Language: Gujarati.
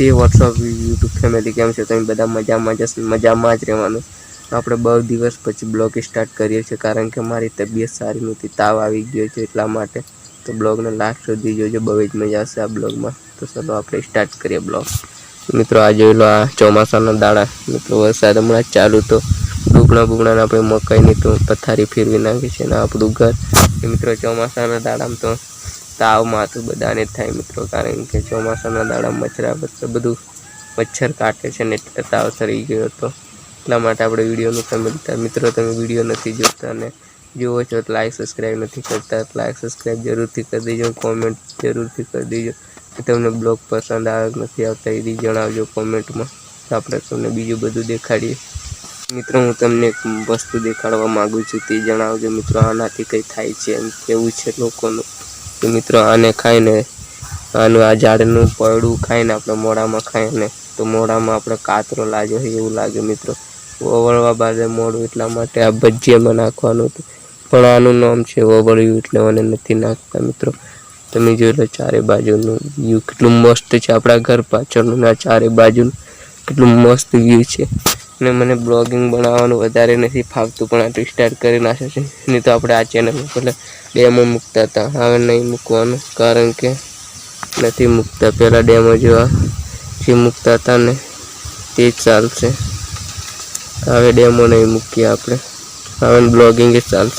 તે વોટ્સઅપ યુટ્યુબ ફેમિલી કેમ છે? તમે બધા મજામાં જ મજામાં જ રહેવાનું. આપણે બહુ દિવસ પછી બ્લોગ સ્ટાર્ટ કરીએ છીએ, કારણ કે મારી તબિયત સારી નથી, તાવ આવી ગયો છે એટલા માટે. તો બ્લોગને લાસ્ટ સુધી જોજો, બહુ જ મજા આવશે આ બ્લોગમાં. તો ચલો આપણે સ્ટાર્ટ કરીએ બ્લોગ. મિત્રો, આ જોઈ લો આ ચોમાસાના દાડા. મિત્રો, વરસાદ હમણાં ચાલુ તો ડુગણા બુગણાને આપણે મકાઈની તો પથારી ફેરવી નાખી છે ને આપણું ઘર. મિત્રો, ચોમાસાના દાડામાં તો તાવમાં તો બધાને થાય મિત્રો, કારણ કે ચોમાસાના દાડા મચ્છરા બધું મચ્છર કાટે છે ને એટલે તાવ સરી ગયો હતો. એટલા માટે આપણે વિડીયોનું બધા મિત્રો, તમે વીડિયો નથી જોતા અને જુઓ છો તો લાઈક સબસ્ક્રાઈબ નથી કરતા. લાઈક સબસ્ક્રાઈબ જરૂરથી કરી દેજો કોમેન્ટ જરૂરથી કરી દેજો. તમને બ્લોગ પસંદ આવે નથી આવતા એ જણાવજો કોમેન્ટમાં તો આપણે તમને બીજું બધું દેખાડીએ. મિત્રો, હું તમને એક વસ્તુ દેખાડવા માગું છું, તે જણાવજો મિત્રો, આનાથી કંઈ થાય છે કેવું છે લોકોનું. તો મિત્રો આને ખાઈને, આનું આ ઝાડનું પડું ખાઈને આપણે મોઢામાં ખાઈને તો મોઢામાં આપણે કાતરો લાગ્યો હોય એવું લાગે મિત્રો. ઓવળવા બાદ મોડું એટલા માટે આ ભજીયામાં નાખવાનું હતું. પણ આનું નામ છે ઓવળ્યું એટલે મને નથી નાખતા મિત્રો. તમે જોઈ લો ચારે બાજુનું વ્યૂ કેટલું મસ્ત છે આપણા ઘર પાછળનું આ ચારે બાજુનું. કેટલું મસ્ત વ્યૂ છે. અને મને બ્લોગિંગ બનાવવાનું વધારે નથી ફાવતું, પણ આટલું સ્ટાર્ટ કરી નાખે છે. નહીં તો આપણે આ ચેનલ પહેલાં ડેમો મૂકતા હતા. હવે નહીં મૂકવાનું, કારણ કે નથી મૂકતા. પહેલાં ડેમો જેવા જે મૂકતા હતા ને તે જ ચાલશે. હવે ડેમો નહીં મૂકીએ આપણે. હવે બ્લોગિંગ જ ચાલશે.